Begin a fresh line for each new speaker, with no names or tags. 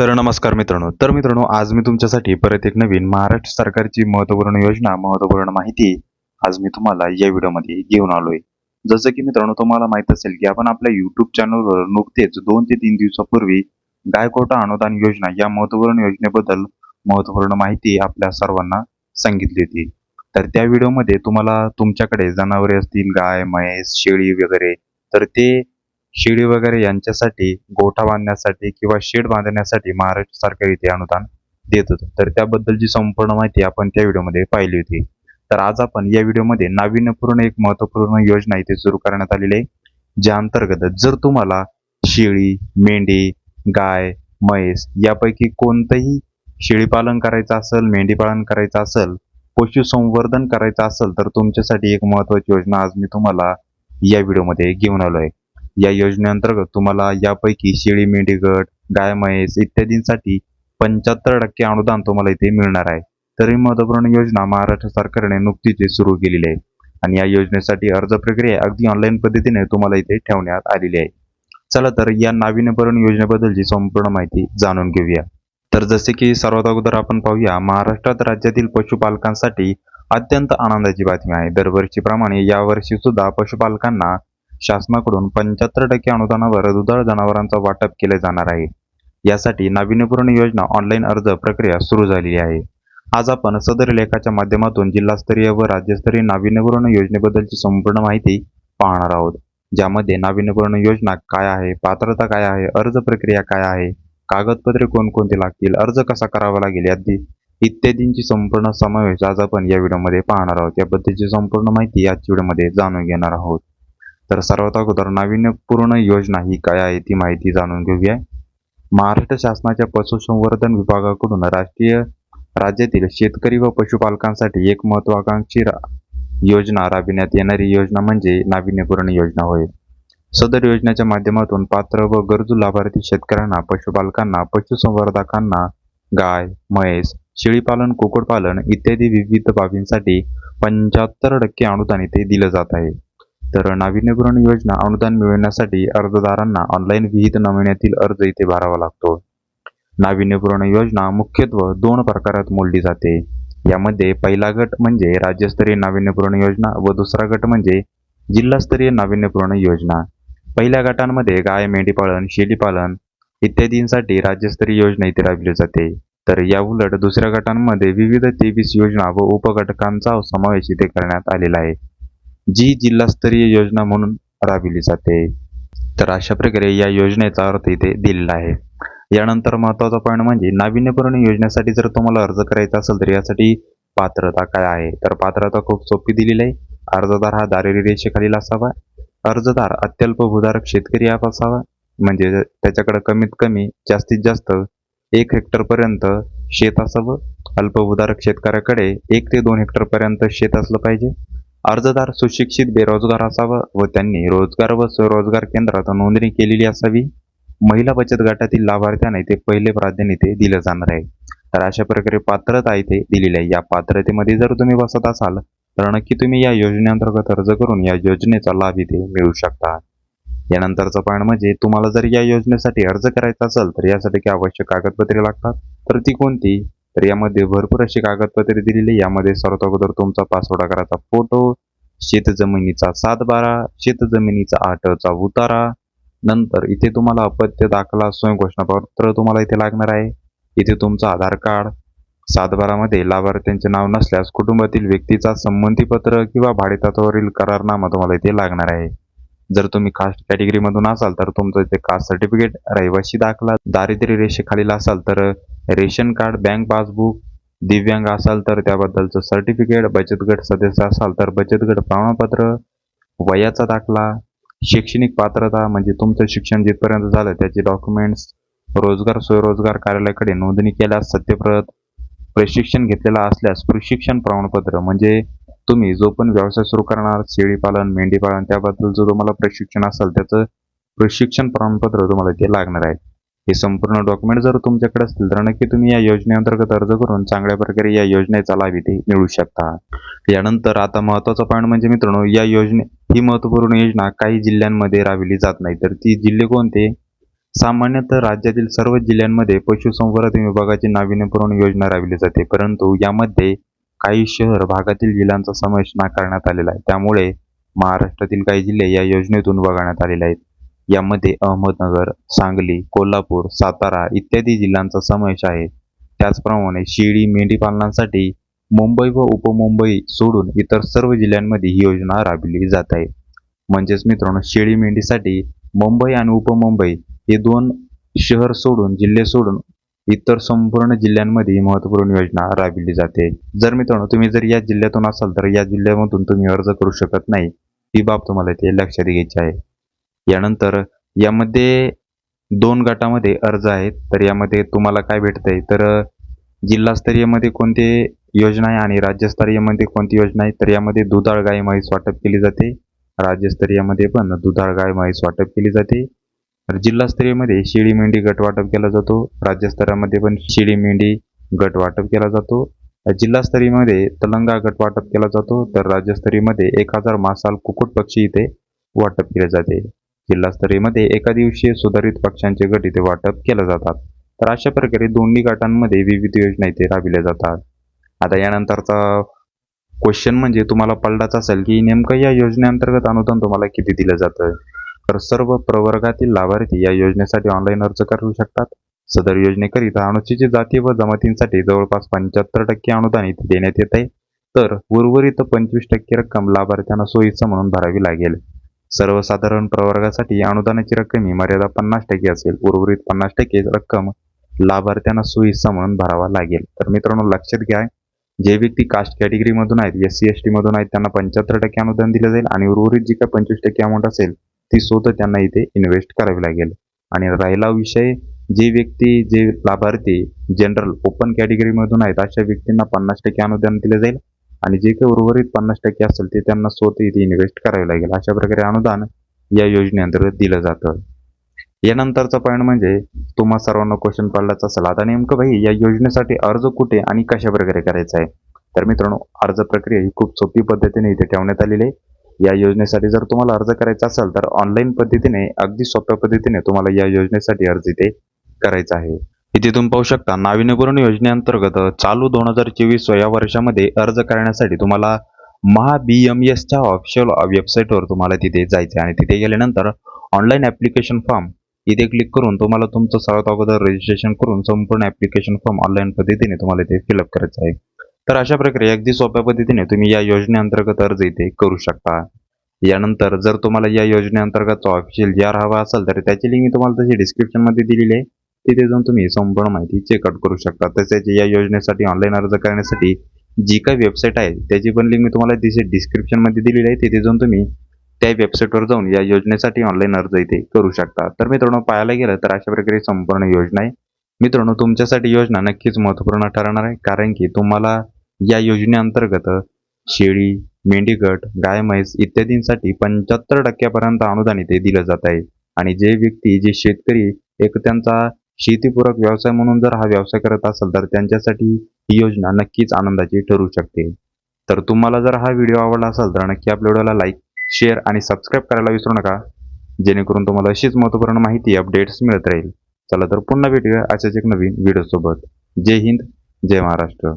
तर नमस्कार मित्रांनो. तर मित्रांनो आज मी तुमच्यासाठी परत एक नवीन महाराष्ट्र सरकारची महत्त्वपूर्ण योजना महत्त्वपूर्ण माहिती आज मी तुम्हाला या व्हिडिओमध्ये घेऊन आलोय. जसं की मित्रांनो तुम्हाला माहीत असेल की आपण आपल्या युट्यूब चॅनलवर नुकतेच दोन ते तीन दिवसापूर्वी गायकोटा अनुदान योजना या महत्त्वपूर्ण योजनेबद्दल महत्त्वपूर्ण माहिती आपल्या सर्वांना सांगितली होती. तर त्या व्हिडिओमध्ये तुम्हाला तुमच्याकडे जनावरे असतील गाय म्हैस शेळी वगैरे तर ते शेळी वगैरे यांच्यासाठी गोठा बांधण्यासाठी किंवा शेड बांधण्यासाठी महाराष्ट्र सरकार इथे अनुदान देत होतं. तर त्याबद्दलची संपूर्ण माहिती आपण त्या व्हिडिओमध्ये पाहिली होती. तर आज आपण या व्हिडिओमध्ये नाविन्यपूर्ण एक महत्त्वपूर्ण योजना इथे सुरू करण्यात आलेली आहे. ज्या अंतर्गत जर तुम्हाला शेळी मेंढी गाय म्हैस यापैकी कोणतंही शेळीपालन करायचं असेल मेंढीपालन करायचं असेल पशुसंवर्धन करायचं असेल तर तुमच्यासाठी एक महत्त्वाची योजना आज मी तुम्हाला या व्हिडिओमध्ये घेऊन आलो आहे या योजनेअंतर्गत तुम्हाला यापैकी शेळी मेंढी गट गाय म्हैस इत्यादींसाठी पंच्याहत्तर टक्के अनुदान तुम्हाला इथे मिळणार आहे. तर ही योजना महाराष्ट्र सरकारने नुकतीच सुरू केलेली आहे. आणि या योजनेसाठी अर्ज प्रक्रिया अगदी ऑनलाईन पद्धतीने तुम्हाला इथे ठेवण्यात आलेली आहे. चला तर या नाविन्यपूर्ण योजनेबद्दलची संपूर्ण माहिती जाणून घेऊया. तर जसे की सर्वात अगोदर आपण पाहूया महाराष्ट्रात राज्यातील पशुपालकांसाठी अत्यंत आनंदाची बातमी आहे. दरवर्षीप्रमाणे यावर्षी सुद्धा पशुपालकांना शासनाकडून पंच्याहत्तर टक्के अनुदानावर दुधाळ जनावरांचा वाटप केले जाणार आहे. यासाठी नाविन्यपूर्ण योजना ऑनलाईन अर्ज प्रक्रिया सुरू झालेली आहे. आज आपण सदर लेखाच्या माध्यमातून जिल्हास्तरीय व राज्यस्तरीय नाविन्यपूर्ण योजनेबद्दलची संपूर्ण माहिती पाहणार आहोत. ज्यामध्ये नाविन्यपूर्ण योजना काय आहे पात्रता काय आहे अर्ज प्रक्रिया काय आहे कागदपत्रे कोणकोणती लागतील अर्ज कसा करावा लागेल यादी इत्यादींची संपूर्ण समावेश आज आपण या व्हिडिओमध्ये पाहणार आहोत. याबद्दलची संपूर्ण माहिती याच व्हिडिओमध्ये जाणून घेणार आहोत. तर सर्वात अगोदर नाविन्यपूर्ण योजना ही काय आहे ती माहिती जाणून घेऊया. महाराष्ट्र शासनाच्या पशुसंवर्धन विभागाकडून राष्ट्रीय राज्यातील शेतकरी व पशुपालकांसाठी एक महत्वाकांक्षी रा- योजना राबविण्यात येणारी योजना म्हणजे नाविन्यपूर्ण योजना होय. सदर योजनेच्या माध्यमातून पात्र व गरजू लाभार्थी शेतकऱ्यांना पशुपालकांना पशुसंवर्धकांना गाय म्हैस शेळीपालन कुक्कुटपालन इत्यादी विविध बाबींसाठी पंच्याहत्तर टक्के अनुदान इथे दिलं जात आहे. तर नाविन्यपूर्ण योजना अनुदान मिळवण्यासाठी अर्जदारांना ऑनलाईन विहित नमुन्यातील अर्ज इथे भरावा लागतो. नाविन्यपूर्ण योजना मुख्यत्वे दोन प्रकारात मोडली जाते. यामध्ये पहिला गट म्हणजे राज्यस्तरीय नाविन्यपूर्ण योजना व दुसरा गट म्हणजे जिल्हास्तरीय नाविन्यपूर्ण योजना. पहिल्या गटांमध्ये गाय मेंढीपालन शेळीपालन इत्यादींसाठी राज्यस्तरीय योजना इथे राबविली जाते. तर या उलट दुसऱ्या गटांमध्ये विविध तेवीस योजना व उपघटकांचा समावेश इथे करण्यात आलेला आहे. जी जिल्हास्तरीय योजना म्हणून राबविली जाते. तर अशा प्रकारे या योजनेचा अर्थ इथे दिलेला आहे. यानंतर महत्त्वाचा पॉईंट म्हणजे नाविन्यपूर्ण योजनेसाठी जर तुम्हाला अर्ज करायचा असेल तर यासाठी पात्रता काय आहे? तर पात्रता खूप सोपी दिलेली आहे. अर्जदार हा दारिद्र्य रेषेखालील असावा. अर्जदार अत्यल्प भूधारक शेतकरी हा असावा. म्हणजे त्याच्याकडे कमीत कमी जास्तीत जास्त एक हेक्टरपर्यंत शेत असावं. अल्पभूधारक शेतकऱ्याकडे एक ते दोन हेक्टरपर्यंत शेत असलं पाहिजे. अर्जदार सुशिक्षित बेरोजगार असावं व त्यांनी रोजगार व स्वरोजगार केंद्रात नोंदणी केलेली असावी. महिला बचत गटातील लाभार्थ्यांना इथे पहिले प्राधान्य इथे दिलं जाणार आहे. तर अशा प्रकारे पात्रता इथे दिलेली आहे. या पात्रतेमध्ये जर तुम्ही बसत असाल तर नक्की तुम्ही या योजनेअंतर्गत अर्ज करून या योजनेचा लाभ इथे मिळू शकता. यानंतरचा पॉईंट म्हणजे तुम्हाला जर या योजनेसाठी अर्ज करायचा असेल तर यासाठी काही आवश्यक कागदपत्रे लागतात. तर ती कोणती? तर यामध्ये भरपूर अशी कागदपत्रे दिलेली यामध्ये सर्वात अगोदर तुमचा पासवर्ड आकाराचा फोटो शेतजमिनीचा सात बारा शेतजमिनीचा आठचा उतारा नंतर इथे तुम्हाला अपत्य दाखला स्वयं घोषणापत्र तुम्हाला इथे लागणार आहे. इथे तुमचं आधार कार्ड सातबारामध्ये लाभार्थ्यांचे नाव नसल्यास कुटुंबातील व्यक्तीचा संमतीपत्र किंवा भाडेतत्वावरील करारनामा तुम्हाला इथे लागणार आहे. जर तुम्ही कास्ट कॅटेगरीमधून असाल तर तुमचं इथे कास्ट सर्टिफिकेट रहिवासी दाखला दारिद्र्य रेषेखालील असाल तर रेशन कार्ड बँक पासबुक दिव्यांग असाल तर त्याबद्दलचं सर्टिफिकेट बचत गट सदस्य असाल तर बचत गट प्रमाणपत्र वयाचा दाखला शैक्षणिक पात्रता म्हणजे तुमचं शिक्षण जिथपर्यंत झालं त्याचे डॉक्युमेंट्स रोजगार स्वयंरोजगार कार्यालयाकडे नोंदणी केल्यास सत्यप्रत प्रशिक्षण घेतलेला असल्यास प्रशिक्षण प्रमाणपत्र म्हणजे तुम्ही जो पण व्यवसाय सुरू करणार शेळीपालन मेंढीपालन त्याबद्दल जो तुम्हाला प्रशिक्षण असेल त्याचं प्रशिक्षण प्रमाणपत्र तुम्हाला ते लागणार आहे. हे संपूर्ण डॉक्युमेंट जर तुमच्याकडे असतील तर नक्की तुम्ही या योजनेअंतर्गत अर्ज करून चांगल्या प्रकारे या योजनेचा लाभ इथे मिळू शकता. यानंतर आता महत्त्वाचा पॉईंट म्हणजे मित्रांनो या योजने ही महत्त्वपूर्ण योजना काही जिल्ह्यांमध्ये राबविली जात नाही. तर ती जिल्हे कोणते? सामान्यतः राज्यातील सर्व जिल्ह्यांमध्ये पशुसंवर्धन विभागाची नाविन्यपूर्ण योजना राबविली जाते. परंतु यामध्ये काही शहर भागातील जिल्ह्यांचा समावेश नाकारण्यात आलेला आहे. त्यामुळे महाराष्ट्रातील काही जिल्हे या योजनेतून वगळण्यात आलेले आहेत. यामध्ये अहमदनगर सांगली कोल्हापूर सातारा इत्यादी जिल्ह्यांचा समावेश आहे. त्याचप्रमाणे शेळी मेंढी पालनासाठी मुंबई व उपमुंबई सोडून इतर सर्व जिल्ह्यांमध्ये ही योजना राबविली जात आहे. म्हणजेच मित्रांनो शेळी मेंढीसाठी मुंबई आणि उपमुंबई हे दोन शहर सोडून जिल्हे सोडून इतर संपूर्ण जिल्ह्यांमध्ये ही महत्त्वपूर्ण योजना राबविली जाते. जर मित्रांनो तुम्ही जर या जिल्ह्यातून असाल तर या जिल्ह्यामधून तुम्ही अर्ज करू शकत नाही. ही बाब तुम्हाला इथे लक्षात घ्यायची आहे. यानंतर यामध्ये दोन गटामध्ये अर्ज आहेत. तर यामध्ये तुम्हाला काय भेटतंय? तर जिल्हास्तरीयमध्ये कोणते योजना आहे आणि राज्यस्तरीयमध्ये कोणती योजना आहे? तर यामध्ये दुधाळ गाय म्हैस वाटप केली जाते. राज्यस्तरीयमध्ये पण दुधाळ गाय म्हैस वाटप केली जाते. तर जिल्हास्तरीयमध्ये शेळी मेंढी गट वाटप केला जातो. राज्यस्तरामध्ये पण शेळी मेंढी गट वाटप केला जातो. जिल्हास्तरीयमध्ये तलंगा गट वाटप केला जातो. तर राज्यस्तरीयमध्ये एक हजार मासाल कुक्कुट पक्षी इथे वाटप केले जाते. जिल्हास्तरीयमध्ये एका दिवशीय सुधारित पक्षांचे गट इथे वाटप केले जातात. तर अशा प्रकारे दोन्ही गटांमध्ये विविध योजना इथे राबविल्या जातात. आता यानंतरचा क्वेश्चन म्हणजे तुम्हाला पडलाच असेल की नेमकं या योजनेअंतर्गत अनुदान तुम्हाला किती दिलं जातं? तर सर्व प्रवर्गातील लाभार्थी या योजनेसाठी ऑनलाईन अर्ज करू शकतात. सदर योजनेकरिता अनुसूचित जाती व जमातींसाठी जवळपास पंच्याहत्तर टक्के अनुदान इथे देण्यात येत आहे. तर उर्वरित पंचवीस टक्के रक्कम लाभार्थ्यांना सोयीचं म्हणून भरावी लागेल. सर्वसाधारण प्रवर्गासाठी अनुदानाची रक्कम ही मर्यादा पन्नास टक्के असेल. उर्वरित पन्नास टक्के रक्कम लाभार्थ्यांना सोयीचा म्हणून भरावा लागेल. तर मित्रांनो लक्षात घ्या जे व्यक्ती कास्ट कॅटेगरीमधून आहेत एस सी एस टीमधून आहेत त्यांना पंच्याहत्तर टक्के अनुदान दिलं जाईल आणि उर्वरित जी काय पंचवीस टक्के अमाऊंट असेल ती स्वतः त्यांना इथे इन्व्हेस्ट करावी लागेल. आणि राहिला विषय जे व्यक्ती जे लाभार्थी जनरल ओपन कॅटेगरीमधून आहेत अशा व्यक्तींना पन्नास टक्के अनुदान दिलं जाईल. आणि जे काही उर्वरित पन्नास टक्के असेल ते त्यांना स्वतः इथे इन्व्हेस्ट करावे लागेल. अशा प्रकारे अनुदान या योजनेअंतर्गत दिलं जातं. यानंतरचा पॉईंट म्हणजे तुम्हा सर्वांना क्वेश्चन पडलाच असेल आता नेमकं भाई या योजनेसाठी अर्ज कुठे आणि कशा प्रकारे करायचा आहे? तर मित्रांनो अर्ज प्रक्रिया ही खूप सोपी पद्धतीने इथे ठेवण्यात आलेली आहे. या योजनेसाठी जर तुम्हाला अर्ज करायचा असेल तर ऑनलाईन पद्धतीने अगदी सोप्या पद्धतीने तुम्हाला या योजनेसाठी अर्ज इथे करायचा आहे. इथे तुम्ही पाहू शकता नाविन्यपूर्ण योजनेअंतर्गत चालू दोन हजार चोवीस या वर्षामध्ये अर्ज करण्यासाठी तुम्हाला महा बी एम एसच्या ऑफिशियल वेबसाईटवर तुम्हाला तिथे जायचं आहे. आणि तिथे गेल्यानंतर ऑनलाईन ॲप्लिकेशन फॉर्म इथे क्लिक करून तुम्हाला तुमचं सर्वात अगोदर रजिस्ट्रेशन करून संपूर्ण ॲप्लिकेशन फॉर्म ऑनलाईन पद्धतीने तुम्हाला इथे फिलअप करायचं आहे. तर अशा प्रकारे अगदी सोप्या पद्धतीने तुम्ही या योजनेअंतर्गत अर्ज इथे करू शकता. यानंतर जर तुम्हाला या योजनेअंतर्गत ऑफिशियल जी आर हवा असेल तर त्याची लिंक मी तुम्हाला तशी डिस्क्रिप्शनमध्ये दिलेली आहे. तिथे जाऊन तुम्ही संपूर्ण माहिती चेकआउट करू शकता. तसेच या योजनेसाठी ऑनलाईन अर्ज करण्यासाठी जी काही वेबसाईट आहे त्याची पण लिंक मी तुम्हाला तिथे डिस्क्रिप्शनमध्ये दिलेली आहे. तिथे जाऊन तुम्ही त्या वेबसाईटवर जाऊन या योजनेसाठी ऑनलाईन अर्ज इथे करू शकता. तर मित्रांनो पाहायला गेलं तर अशा प्रकारे संपूर्ण योजना आहे. मित्रांनो तुमच्यासाठी योजना नक्कीच महत्त्वपूर्ण ठरणार आहे कारण की तुम्हाला या योजनेअंतर्गत शेळी मेंढीगट गाय म्हैस इत्यादींसाठी पंच्याहत्तर टक्क्यापर्यंत अनुदान इथे दिलं जात आहे. आणि जे व्यक्ती जे शेतकरी एक त्यांचा शेतीपूरक व्यवसाय म्हणून जर हा व्यवसाय करत असेल तर त्यांच्यासाठी ही योजना नक्कीच आनंदाची ठरू शकते. तर तुम्हाला जर हा व्हिडिओ आवडला असेल तर नक्की आपल्या व्हिडिओला लाईक शेअर आणि सबस्क्राईब करायला विसरू नका. जेणेकरून तुम्हाला अशीच महत्त्वपूर्ण माहिती अपडेट्स मिळत राहील. चला तर पुन्हा भेटूया अशाच एक नवीन व्हिडिओसोबत. जय हिंद जय महाराष्ट्र.